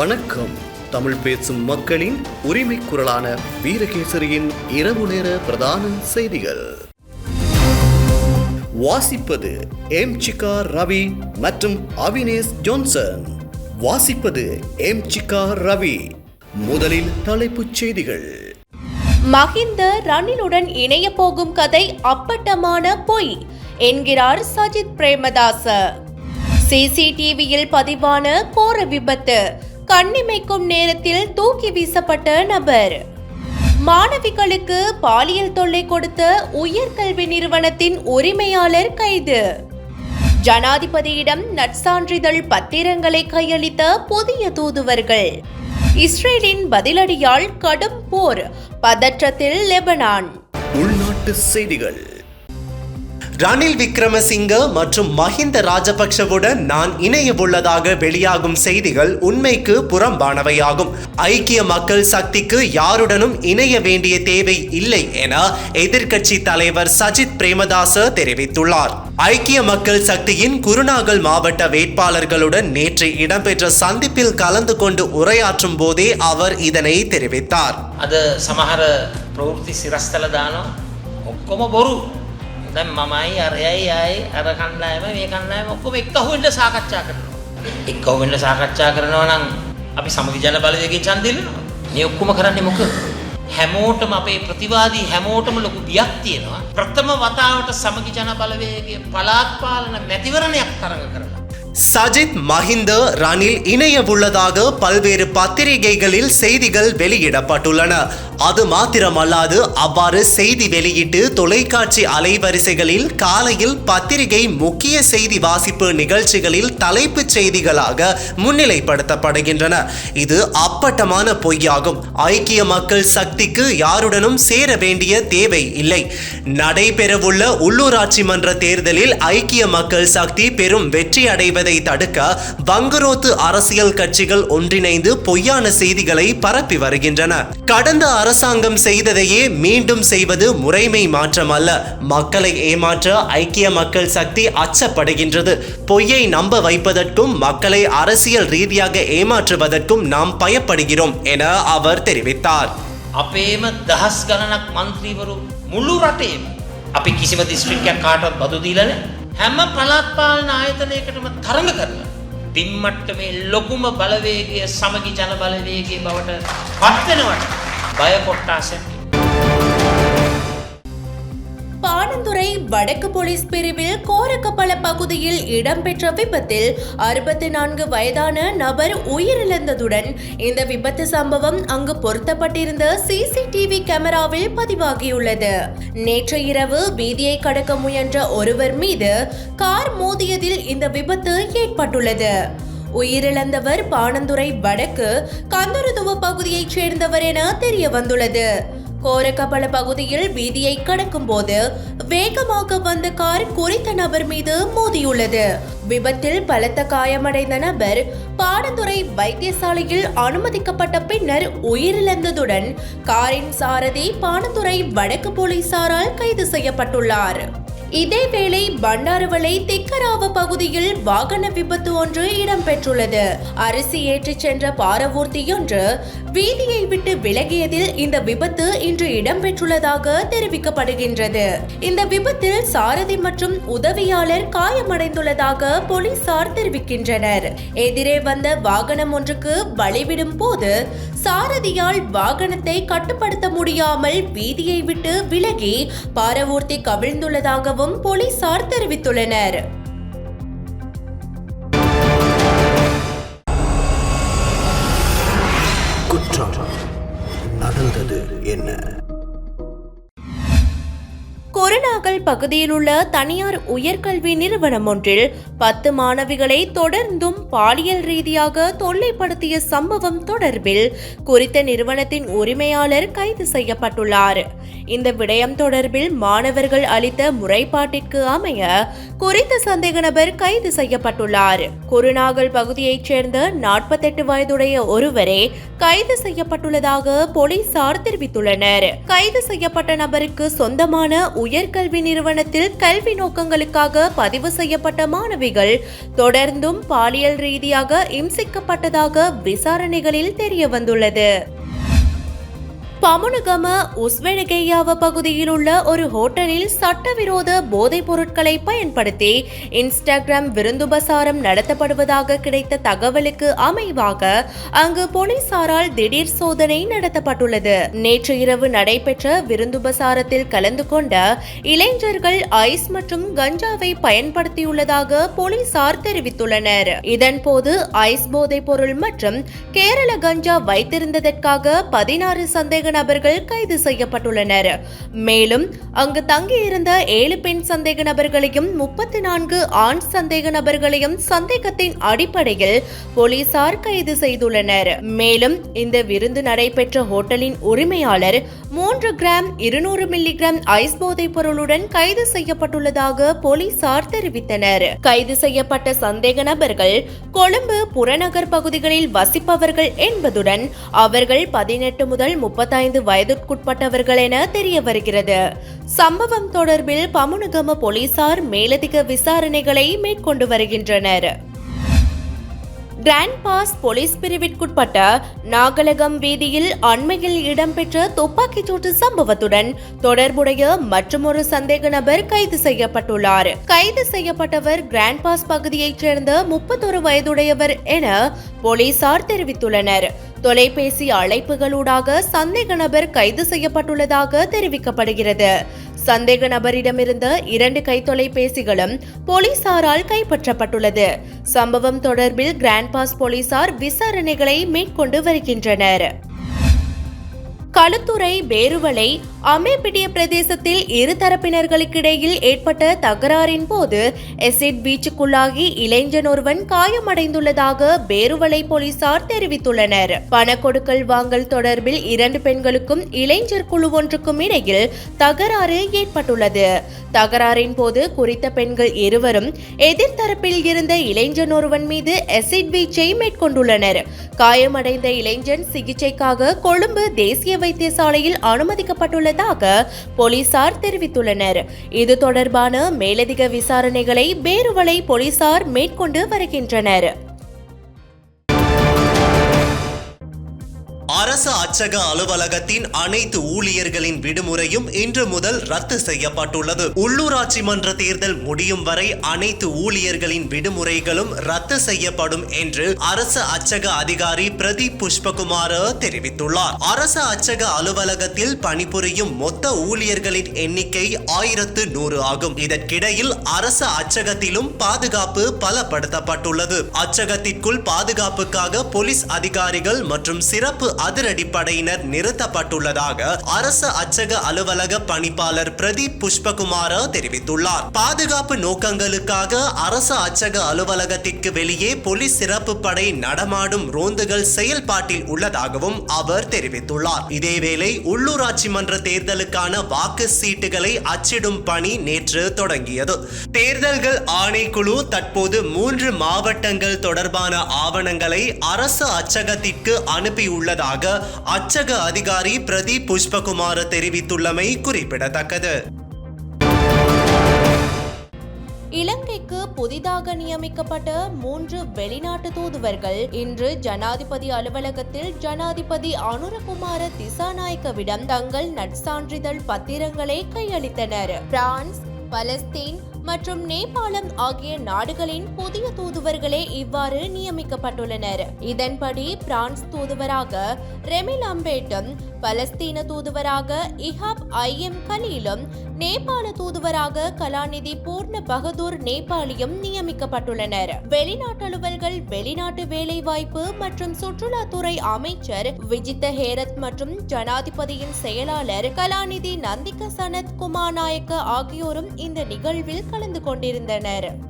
வணக்கம். தமிழ் பேசும் மக்களின் உரிமை குரலான வீரகேசரியின் இரவு நேர பிரதான செய்திகள். வாசிப்பது எம் சிகா ரவி மற்றும் அவினேஷ் ஜோன்சன். வாசிப்பது எம் சிகா ரவி. முதலில் தலைப்புச் செய்திகள். மஹிந்த ரணிலுடன் இணைய போகும் கதை அப்பட்டமான பொய் என்கிறார் சஜித் பிரேமதாச. சிசிடிவியில் பதிவான கோர விபத்து கண்ணிமைக்கும் நேரத்தில் தூக்கி வீசப்பட்ட நபர். மாணவிகளுக்கு பாலியல் தொல்லை கொடுத்த உயர்கல்வி நிறுவனத்தின் உரிமையாளர் கைது. ஜனாதிபதியிடம் நற்சான்றிதழ் பத்திரங்களை கையளித்த புதிய தூதுவர்கள். இஸ்ரேலின் பதிலடியால் கடும் போர் பதற்றத்தில் லெபனான். உள்நாட்டு செய்திகள். ரணில் விக்ரமசிங்க மற்றும் மஹிந்த ராஜபக்ஷவுடன் நான் இணைய உள்ளதாக வெளியாகும் செய்திகள் உண்மைக்கு புறம்பானவையாகும். ஐக்கிய மக்கள் சக்திக்கு யாருடனும் இணைய வேண்டிய தேவை இல்லை என எதிர்க்கட்சி தலைவர் சஜித் பிரேமதாச தெரிவித்துள்ளார். ஐக்கிய மக்கள் சக்தியின் குருநாகல் மாவட்ட வேட்பாளர்களுடன் நேற்று இடம்பெற்ற சந்திப்பில் கலந்து கொண்டு உரையாற்றும் போதே அவர் இதனை தெரிவித்தார். அது சமஹர பிரவೃತ್ತಿ சிரஸ்தல தானம் பொருள் දැන් මමයි අරයයි අයි අර කණ්ඩායම මේ කණ්ඩායම ඔක්කොම එක්කහුවෙන්ට සාකච්ඡා කරනවා. එක්කහුවෙන්ට සාකච්ඡා කරනවා නම් අපි සමගි ජන බලවේගයෙන් ඡන්දය දෙනවා මේ ඔක්කොම කරන්නේ මොකද? හැමෝටම අපේ ප්‍රතිවාදී හැමෝටම ලොකු බියක් තියෙනවා. ප්‍රථම වතාවට සමගි ජන බලවේගය පළාත් පාලන මැතිවරණයක් තරඟ කරලා சஜித் மஹிந்த ரணில் இணைய உள்ளதாக பல்வேறு பத்திரிகைகளில் செய்திகள் வெளியிடப்பட்டுள்ளன. அது மாத்திரமல்லாது அவ்வாறு செய்தி வெளியிட்டு தொலைக்காட்சி அலைவரிசைகளில் காலையில் பத்திரிகை முக்கிய செய்தி வாசிப்பு நிகழ்ச்சிகளில் தலைப்புச் செய்திகளாக முன்னிலைப்படுத்தப்படுகின்றன. இது அப்பட்டமான பொய்யாகும். ஐக்கிய மக்கள் சக்திக்கு யாருடனும் சேர வேண்டிய தேவை இல்லை. நடைபெறவுள்ள உள்ளூராட்சி மன்ற தேர்தலில் ஐக்கிய மக்கள் சக்தி பெரும் வெற்றி அடைவதை தடுக்க வங்குரோத்து அரசியல் கட்சிகள் ஒன்றிணைந்து பொய்யான செய்திகளை பரப்பி வருகின்றன கடந்த அரசாங்கம் செய்ததையே மீண்டும் செய்வது முறைமை மாற்றம் அல்ல மக்களை ஏமாற்ற ஐக்கிய மக்கள் சக்தி அச்சப்படுகின்றது பொய்யை நம்ப வைப்பதற்கும் மக்களை அரசியல் ரீதியாக ஏமாற்றுவதற்கும் நாம் பயப்படுகிறோம் என அவர் தெரிவித்தார் අපේම දහස් ගණනක් මන්ත්‍රීවරු මුළු රටේම අපි කිසිම දිස්ත්‍රික්කයක් කාටවත් බදු දීලා නැහැ. හැම පළාත් පාලන ආයතනයකටම තරඟ කරලා දිම්මට්ටමේ ලොකුම බලවේගය සමගි ජන බලවේගය බවට පත් වෙනවට බය කොට්ටාසයක් பாணந்துறை வடக்கு போலீஸ் பிரிவில் கோரக்கப்பல பகுதியில் இடம்பெற்ற விபத்தில் அறுபத்தி நான்கு வயதான நபர் உயிரிழந்ததுடன் இந்த விபத்து சம்பவம் அங்கு பொருத்தப்பட்டிருந்த சிசிடிவி கேமராவில் பதிவாகியுள்ளது. நேற்று இரவு வீதியை கடக்க முயன்ற ஒருவர் மீது கார் மோதியதில் இந்த விபத்து ஏற்பட்டுள்ளது. உயிரிழந்தவர் பாணந்துறை வடக்கு கந்தருதுவ பகுதியைச் சேர்ந்தவர் என தெரிய வந்துள்ளது கோரக்கபல பகுதியில் வீதியை கடக்கும் போது வேகமாக வந்த கார் குறித்த நபர் மீது மோதியுள்ளது. விபத்தில் பலத்த காயமடைந்த நபர் பாடந்துறை வைத்தியசாலையில் அனுமதிக்கப்பட்ட பின்னர் உயிரிழந்ததுடன் காரின் சாரதி பாணந்துறை வடக்கு போலீசாரால் கைது செய்யப்பட்டுள்ளார். இதேவேளை பண்டாரவளை திக்கராவ பகுதியில் வாகன விபத்து ஒன்று இடம்பெற்றுள்ளது. அரிசி ஏற்றிச் சென்ற பாரவூர்த்தி ஒன்று வீதியை விட்டு விலகியதில் இந்த விபத்து இன்று இடம்பெற்றுள்ளதாக தெரிவிக்கப்படுகின்றது. இந்த விபத்தில் சாரதி மற்றும் உதவியாளர் காயமடைந்துள்ளதாக போலீசார் தெரிவிக்கின்றனர். எதிரே வந்த வாகனம் ஒன்றுக்கு வழிவிடும் போது சாரதியால் வாகனத்தை கட்டுப்படுத்த முடியாமல் வீதியை விட்டு விலகி பாரவூர்த்தி கவிழ்ந்துள்ளதாகவும் போலீசார் தெரிவித்துள்ளனர். குற்றம் நடந்தது என்ன? நாமக்கல் பகுதியில் உள்ள தனியார் உயர்கல்வி நிறுவனம் ஒன்றில் பத்து மாணவிகளை தொடர்ந்தும் பாலியல் ரீதியாக தொல்லைப்படுத்திய சம்பவம் தொடர்பில் குறித்த நிறுவனத்தின் உரிமையாளர் கைது செய்யப்பட்டுள்ளார். இந்த விடயம் தொடர்பில் மாணவர்கள் அளித்த முறைப்பாட்டிற்கு அமைய குறித்த சந்தேக நபர் கைது செய்யப்பட்டுள்ளார். குருநாகல் பகுதியைச் சேர்ந்த நாற்பத்தெட்டு வயதுடைய ஒருவரே கைது செய்யப்பட்டுள்ளதாக போலீசார் தெரிவித்துள்ளனர். கைது செய்யப்பட்ட நபருக்கு சொந்தமான உயர்கல்வி நிறுவனத்தில் கல்வி நோக்கங்களுக்காக பதிவு செய்யப்பட்ட மாணவிகள் தொடர்ந்தும் பாலியல் ரீதியாக இம்சிக்கப்பட்டதாக விசாரணைகளில் தெரியவந்துள்ளது. பமுனுகம உஸ்வெனகேயாவ பகுதியில் உள்ள ஒரு ஹோட்டலில் சட்டவிரோத போதைப் பொருட்களை பயன்படுத்தி இன்ஸ்டாகிராம் விருந்துபசாரம் நடத்தப்படுவதாக கிடைத்த தகவலுக்கு அமைவாக அங்கு போலீசாரால் திடீர் சோதனை நடத்தப்பட்டுள்ளது. நேற்று இரவு நடைபெற்ற விருந்துபசாரத்தில் கலந்து கொண்ட இளைஞர்கள் ஐஸ் மற்றும் கஞ்சாவை பயன்படுத்தியுள்ளதாக போலீசார் தெரிவித்துள்ளனர். இதன்போது ஐஸ் போதைப் பொருள் மற்றும் கேரள கஞ்சா வைத்திருந்ததற்காக பதினாறு சந்தேக நபர்கள் கைது செய்யப்பட்டுள்ளனர். மேலும் அங்கு தங்கியிருந்த ஏழு பெண் சந்தேக நபர்களையும் முப்பத்தி நான்கு ஆண் சந்தேக நபர்களையும் சந்தேகத்தின் அடிப்படையில் போலீசார் கைது செய்துள்ளனர். மேலும் இந்த விருந்து நடைபெற்ற ஹோட்டலின் உரிமையாளர் மூன்று கிராம் இருநூறு மில்லிகிராம் ஐஸ் போதைப் பொருளுடன் கைது செய்யப்பட்டுள்ளதாக போலீசார் தெரிவித்தனர். கைது செய்யப்பட்ட சந்தேக நபர்கள் கொழும்பு புறநகர் பகுதிகளில் வசிப்பவர்கள் என்பதுடன் அவர்கள் பதினெட்டு முதல் முப்பத்தி பதினைந்து வயதுக்குட்பட்டவர்கள் என தெரிய வருகிறது சம்பவம் தொடர்பில் பமுனுகம போலீசார் மேலதிக விசாரணைகளை மேற்கொண்டு வருகின்றனர். கிராண்ட் பாஸ் போலீஸ் பிரிவிற்குட்பட்ட நாகலகம் வீதியில் அண்மையில் இடம்பெற்ற துப்பாக்கிச் சூட்டு சம்பவத்துடன் தொடர்புடைய மற்றொரு சந்தேக நபர் கைது செய்யப்பட்டுள்ளார். கைது செய்யப்பட்டவர் கிராண்ட் பாஸ் பகுதியைச் சேர்ந்த முப்பத்தொரு வயதுடையவர் என போலீசார் தெரிவித்துள்ளனர். தொலைபேசி அழைப்புகளூடாக சந்தேக நபர் கைது செய்யப்பட்டுள்ளதாக தெரிவிக்கப்படுகிறது. சந்தேக நபரிடமிருந்த இரண்டு கைத்தொலைபேசிகளும் போலீசாரால் கைப்பற்றப்பட்டுள்ளது. சம்பவம் தொடர்பில் கிராண்ட் பாஸ் போலீசார் விசாரணைகளை மேற்கொண்டு வருகின்றனர். களுத்துறை பேருவளை அமேபிட்டிய பிரதேசத்தில் இரு தரப்பினர்களுக்கிடையில் ஏற்பட்ட தகராறின் போது எசிட் பீச்சுக்குள்ளாகி இளைஞன் ஒருவன் காயமடைந்துள்ளதாக பேருவளை போலீசார் தெரிவித்துள்ளனர். பணக்கொடுக்கல் வாங்கல் தொடர்பில் இரண்டு பெண்களுக்கும் இளைஞர் குழு ஒன்றுக்கும் இடையில் தகராறு ஏற்பட்டுள்ளது. தகராறின் போது குறித்த பெண்கள் இருவரும் எதிர்த்தரப்பில் இருந்த இளைஞன் ஒருவன் மீது எசிட் வீச்சை மேற்கொண்டுள்ளனர். காயமடைந்த இளைஞன் சிகிச்சைக்காக கொழும்பு தேசிய வைத்தியசாலையில் அனுமதிக்கப்பட்டுள்ளதாக போலீசார் தெரிவித்துள்ளனர். இது தொடர்பான மேலதிக விசாரணைகளை பேருவளை போலீசார் மேற்கொண்டு வருகின்றனர். அரசு அச்சக அலுவலகத்தின் அனைத்து ஊழியர்களின் விடுமுறையும் இன்று முதல் ரத்து செய்யப்பட்டுள்ளது. உள்ளூராட்சி மன்ற தேர்தல் முடியும் வரை அனைத்து ஊழியர்களின் விடுமுறைகளும் ரத்து செய்யப்படும் என்று அரசு அச்சக அதிகாரி பிரதீப் புஷ்பகுமார தெரிவித்துள்ளார். அரசு அச்சக அலுவலகத்தில் பணிபுரியும் மொத்த ஊழியர்களின் எண்ணிக்கை ஆயிரத்து நூறு ஆகும். இதற்கிடையில் அரசு அச்சகத்திலும் பாதுகாப்பு பலப்படுத்தப்பட்டுள்ளது. அச்சகத்திற்குள் பாதுகாப்புக்காக போலீஸ் அதிகாரிகள் மற்றும் சிறப்பு அதிரடிப்படையினர் நிறுத்தப்பட்டுள்ளதாக அரசு அச்சக அலுவலக பணிப்பாளர் பிரதீப் புஷ்பகுமார தெரிவித்துள்ளார். பாதுகாப்பு நோக்கங்களுக்காக அரசு அச்சக அலுவலகத்திற்கு வெளியே போலீஸ் சிறப்பு படை நடமாடும் ரோந்துகள் செயல்பாட்டில் உள்ளதாகவும் அவர் தெரிவித்துள்ளார். இதேவேளை உள்ளூராட்சி மன்ற தேர்தலுக்கான வாக்கு சீட்டுகளை அச்சிடும் பணி நேற்று தொடங்கியது. தேர்தல்கள் ஆணைக்குழு தற்போது மூன்று மாவட்டங்கள் தொடர்பான ஆவணங்களை அரசு அச்சகத்திற்கு அனுப்பியுள்ளதாக அச்சக அதிகாரி பிரதீப் புஷ்பகுமார் தெரிவித்துள்ளமை குறிப்பிடத்தக்கது. இலங்கைக்கு புதிதாக நியமிக்கப்பட்ட மூன்று வெளிநாட்டு தூதுவர்கள் இன்று ஜனாதிபதி அலுவலகத்தில் ஜனாதிபதி அனுரகுமார திசாநாயக்கவிடம் தங்கள் நற்சான்றிதழ் பத்திரங்களை கையளித்தனர். பிரான்ஸ் பலஸ்தீன் மற்றும் நேபாளம் ஆகிய நாடுகளின் புதிய தூதுவர்களே இவ்வாறு நியமிக்கப்பட்டுள்ளனர். இதன்படி பிரான்ஸ் தூதுவராக ரெமில் அம்பேட்டும் பலஸ்தீன தூதுவராக இஹாப் ஐ எம் கலீலும் நேபாள தூதுவராக கலாநிதி பூர்ண பகதூர் நேபாளியும் நியமிக்கப்பட்டுள்ளனர். வெளிநாட்டு அலுவல்கள் வெளிநாட்டு வேலைவாய்ப்பு மற்றும் சுற்றுலாத்துறை அமைச்சர் விஜித்த ஹேரத் மற்றும் ஜனாதிபதியின் செயலாளர் கலாநிதி நந்திக சனத் குமாநாயக்க ஆகியோரும் இந்த நிகழ்வில் கலந்து கொண்டிருந்தனர்.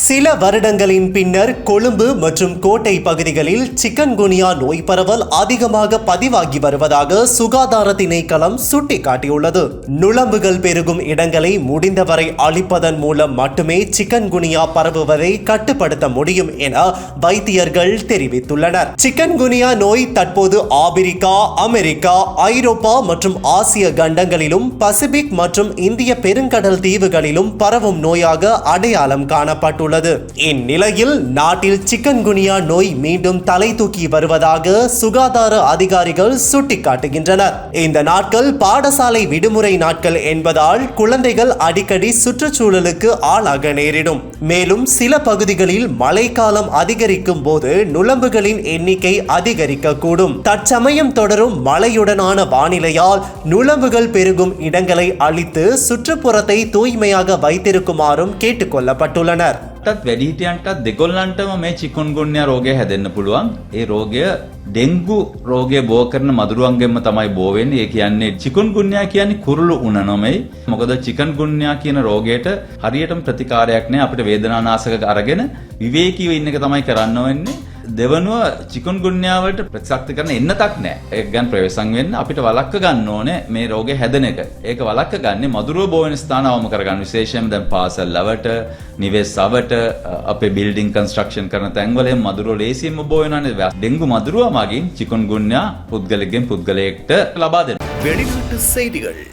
சில வருடங்களின் பின்னர் கொழும்பு மற்றும் கோட்டை பகுதிகளில் சிக்கன்குனியா நோய் பரவல் அதிகமாக பதிவாகி வருவதாக சுகாதார திணைக்களம் சுட்டிக்காட்டியுள்ளது. நுழம்புகள் பெருகும் இடங்களை முடிந்தவரை அழிப்பதன் மூலம் மட்டுமே சிக்கன்குனியா பரவுவதை கட்டுப்படுத்த முடியும் என வைத்தியர்கள் தெரிவித்துள்ளனர். சிக்கன்குனியா நோய் தற்போது ஆபிரிக்கா அமெரிக்கா ஐரோப்பா மற்றும் ஆசிய கண்டங்களிலும் பசிபிக் மற்றும் இந்திய பெருங்கடல் தீவுகளிலும் பரவும் நோயாக அடையாளம் காணப்பட்டுள்ளது. இந்நிலையில் நாட்டில் சிக்கன் குனியா நோய் மீண்டும் தலை தூக்கி வருவதாக சுகாதார அதிகாரிகள் சுட்டிக்காட்டுகின்றனர். இந்த நாட்கள் பாடசாலை விடுமுறை நாட்கள் என்பதால் குழந்தைகள் அடிக்கடி சுற்றுச்சூழலுக்கு ஆளாக நேரிடும். மேலும் சில பகுதிகளில் மழைக்காலம் அதிகரிக்கும் போது நுழம்புகளின் எண்ணிக்கை அதிகரிக்கக்கூடும். தற்சமயம் தொடரும் மழையுடனான வானிலையால் நுழம்புகள் பெருகும் இடங்களை அழித்து சுற்றுப்புறத்தை தூய்மையாக வைத்திருக்குமாறும் கேட்டுக்கொள்ளப்பட்டுள்ளனர். ටත් වැඩිහිටියන්ටත් දෙගොල්ලන්ටම මේ චිකුන්ගුන්්‍ය රෝගය හැදෙන්න්න පුළුවන්. ඒ රෝගය ඩෙංගු රෝගය බෝ කරන මදුරුවන්ගෙන්ම තමයි බෝවෙන් ඒ කියන්නේ චිකුන් ගුන්්‍යා කියන්නේ කුරුළු උන නොමයි. මොකද චිකන් ගුන්්‍යා කියන රෝගයට හරියටම ප්‍රතිකාරයක් නෑ. අපිට වේදනානාසක අරගෙන විවේකීව ඉන්න එක තමයි කරන්න වෙන්නේ. දෙවනුව චිකුන් ගුන්්‍යාවට ප්‍රතිශක්ති කරන එන්නතක් නෑ ඒ ගැන් ප්‍රවේශන් වෙන්න අපිට වලක්ක ගන්න ඕනේ මේ රෝගය හැදෙන එක ඒක වලක්ක ගන්නේ මදුරුව බෝවෙන ස්ථාන අවම කරගන්න විශේෂයෙන් දැන් පාසල් ලවට නිවෙස් අවට අපේ බිල්ඩින් කන්ස්ට්‍රක්ෂන් කරන තැන්වල මදුරුව ලේසියෙන්ම බෝ වෙනවානේ ඩෙන්ගු මදුරුව මගින් චිකුන් ගුන්්‍යා පුද්ගලෙක්ගෙන් පුද්ගලයෙක්ට ලබා දෙනවා வெளிநாட்டு செய்திகள்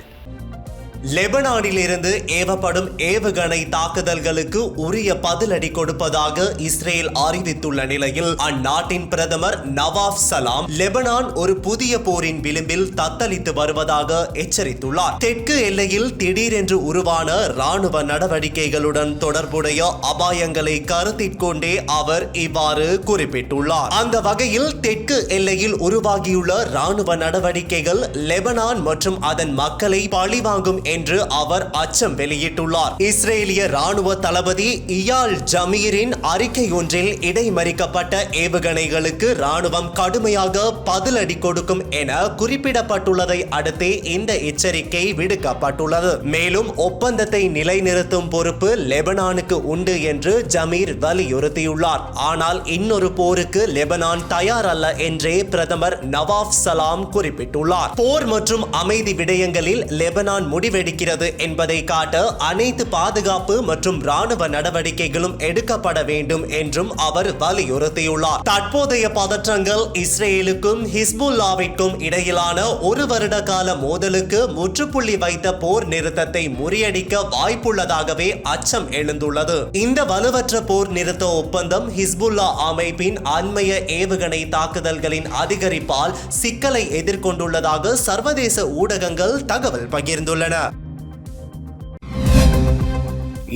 லெபனானிலிருந்து ஏவப்படும் ஏவுகணை தாக்குதல்களுக்கு உரிய பதிலடி கொடுப்பதாக இஸ்ரேல் அறிவித்துள்ள நிலையில் அந்நாட்டின் பிரதமர் நவாப் சலாம் லெபனான் ஒரு புதிய போரின் விளிம்பில் தத்தளித்து வருவதாக எச்சரித்துள்ளார். தெற்கு எல்லையில் திடீரென்று உருவான ராணுவ நடவடிக்கைகளுடன் தொடர்புடைய அபாயங்களை கருத்திற்கொண்டே அவர் இவ்வாறு குறிப்பிட்டுள்ளார். அந்த வகையில் தெற்கு எல்லையில் உருவாகியுள்ள ராணுவ நடவடிக்கைகள் லெபனான் மற்றும் அதன் மக்களை பழிவாங்கும் என்று அவர் அச்சம் வெளியிட்டுள்ளார். இஸ்ரேலிய ராணுவ தளபதி இயால் ஜமீரின் அறிக்கை ஒன்றில் இடைமறிக்கப்பட்ட ஏவுகணைகளுக்கு ராணுவம் கடுமையாக பதிலடி கொடுக்கும் என குறிப்பிடப்பட்டுள்ளதை அடுத்து இந்த எச்சரிக்கை விடுக்கப்பட்டுள்ளது. மேலும் ஒப்பந்தத்தை நிலைநிறுத்தும் பொறுப்பு லெபனானுக்கு உண்டு என்று ஜமீர் வலியுறுத்தியுள்ளார். ஆனால் இன்னொரு போருக்கு லெபனான் தயார் அல்ல என்றே பிரதமர் நவாப் சலாம் குறிப்பிட்டுள்ளார். போர் மற்றும் அமைதி விடயங்களில் லெபனான் முடிவெடுக்கிறது என்பதை காட்ட அனைத்து பாதுகாப்பு மற்றும் ராணுவ நடவடிக்கைகளும் எடுக்கப்பட வேண்டும் என்றும் அவர் வலியுறுத்தியுள்ளார். தற்போதைய பதற்றங்கள் இஸ்ரேலுக்கும் ஹிஸ்புல்லாவிற்கும் இடையிலான ஒரு வருட கால மோதலுக்கு முற்றுப்புள்ளி வைத்த போர் நிறுத்தத்தை முறியடிக்க வாய்ப்புள்ளதாகவே அச்சம் எழுந்துள்ளது. இந்த வலுவற்ற போர் நிறுத்த ஒப்பந்தம் ஹிஸ்புல்லா அமைப்பின் அண்மைய ஏவுகணை தாக்குதல்களின் அதிகரிப்பால் சிக்கலை எதிர்கொண்டுள்ளதாக சர்வதேச ஊடகங்கள் தகவல் பகிர்ந்துள்ளன.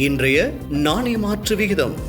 இன்றைய நாணய மாற்று விகிதம்.